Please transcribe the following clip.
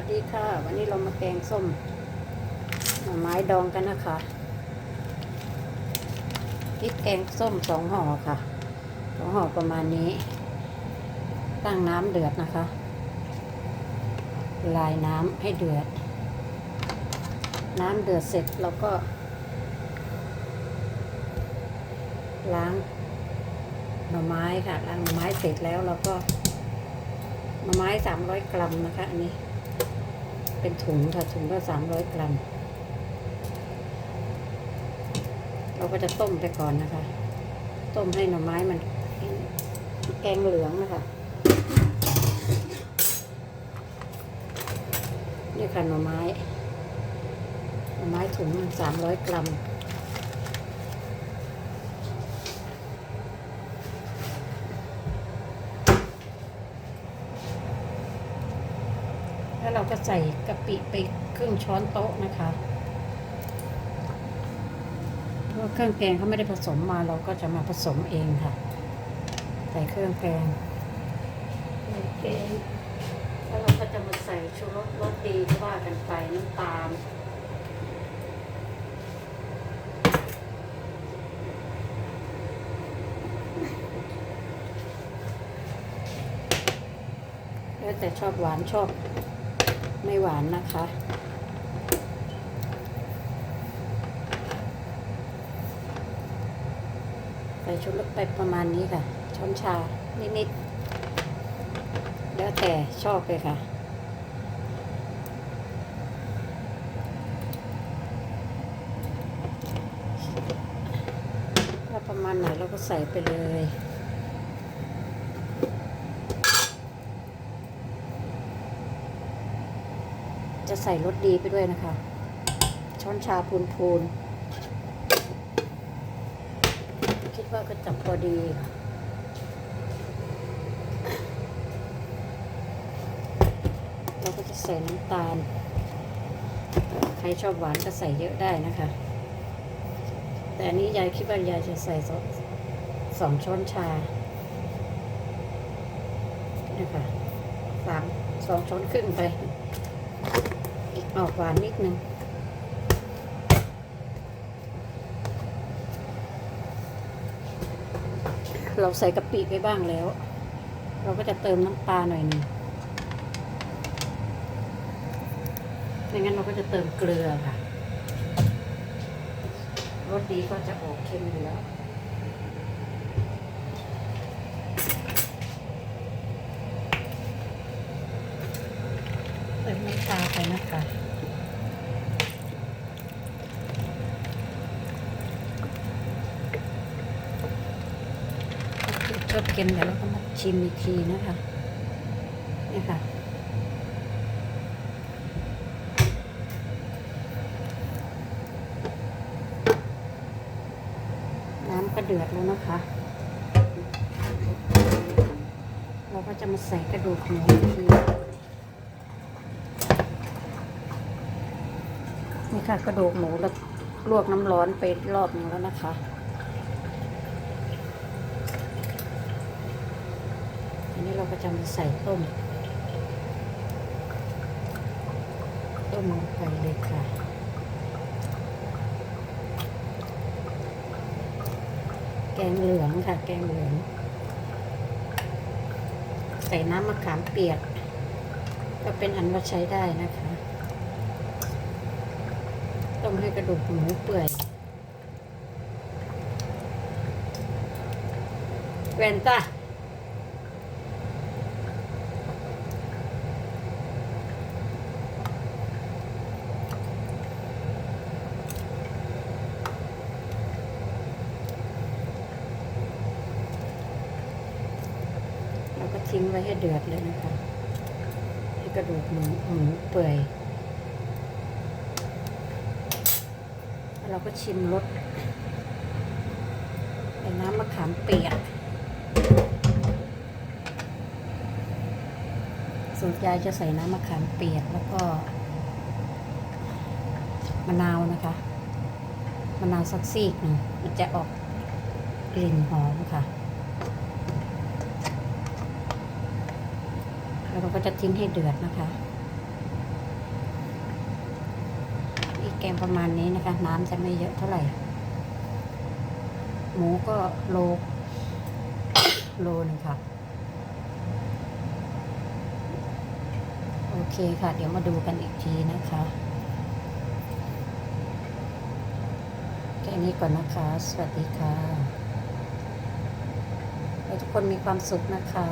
วัสดีค่ะ วันนี้เรามาแกงส้มหน่อไม้ดองกันนะคะพริกแกงส้มสองห่อค่ะสองห่อประมาณนี้ ตั้งน้ำเดือดนะคะ ลายน้ำให้เดือด น้ำเดือดเสร็จเราก็ ล้างหน่อไม้ค่ะล้างหน่อไม้เสร็จแล้วเราก็หน่อไม้สามร้อยกรัมนะคะ อันนี้ เป็นถุงค่ะถุงละสามร้อยกรัม เราก็จะต้มไปก่อนนะคะ ต้มให้หน่อไม้มันแกงเหลืองนะคะนี่ค่ะหน่อไม้ หน่อไม้ถุงสามร้อยกรัม แล้วเราก็ใส่กะปิไปครึ่งช้อนโต๊ะนะคะเพราะว่าเครื่องแกงเขาไม่ได้ผสมมาเราก็จะมาผสมเองค่ะ ใส่เครื่องแกงโอเคแล้วเราก็จะมาใส่ชูรสรสดีที่ว่ากันไปน้ำตาลแล้วแต่ชอบหวานชอบ ไม่หวานนะคะ ใส่ชุดลดไปประมาณนี้ค่ะ ช้อนชา นิด ๆ แล้วแต่ชอบเลยค่ะถ้าประมาณไหนเราก็ใส่ไปเลย จะใส่รสดีไปด้วยนะคะ ช้อนชาพูนพูนๆคิดว่าก็จับพอดีเราก็จะใส่น้ำตาล ใครชอบหวานก็ใส่เยอะได้นะคะ แต่อันนี้ยายคิดว่ายายจะใส่สองสองช้อนชานะคะสามสองช้อนครึ่งไป ออกหวานนิดนึงเราใส่กะปิไปบ้างแล้ว เราก็จะเติมน้ำปลาหน่อยนึงไม่งั้นเราก็จะเติมเกลือค่ะรสดีก็จะออกเค็มอยู่แล้ว เติมน้ำตา ไปนะคะชอบเค็มเดี๋ยวเราก็มาชิมอีกทีนะคะนี่ค่ะน้ำก็เดือดแล้วนะคะ เราก็จะมาใส่กระดูกหมูอีกที นี่ค่ะกระดูกหมูแล้วลวกน้ำร้อนไปรอบนึงแล้วนะคะ อันนี้เราก็จะมาใส่ต้ม ต้มลงไปเลยค่ะแกงเหลืองค่ะ แกงเหลือง ใส่น้ำมะขามเปียก ก็เป็นอันว่าใช้ได้นะคะ ต้มให้กระดูกหมูเปื่อยแวนตาเราก็ทิ้งไว้ให้เดือดเลยนะคะให้กระดูกหมูหมูเปื่อย เราก็ชิมรสใส่น้ำมะขามเปียก สูตรยายจะใส่น้ำมะขามเปียกแล้วก็มะนาวนะคะ มะนาวสักซีกหนึ่งมันจะออกกลิ่นหอมค่ะ แล้วเราก็จะทิ้งให้เดือดนะคะ งประมาณนี้นะคะ น้ำจะไม่เยอะเท่าไหร่ หมูก็โลโลนึงค่ะ โอเคค่ะ เดี๋ยวมาดูกันอีกทีนะคะแค่นี้ก่อนนะคะ สวัสดีค่ะให้ทุกคนมีความสุขนะคะ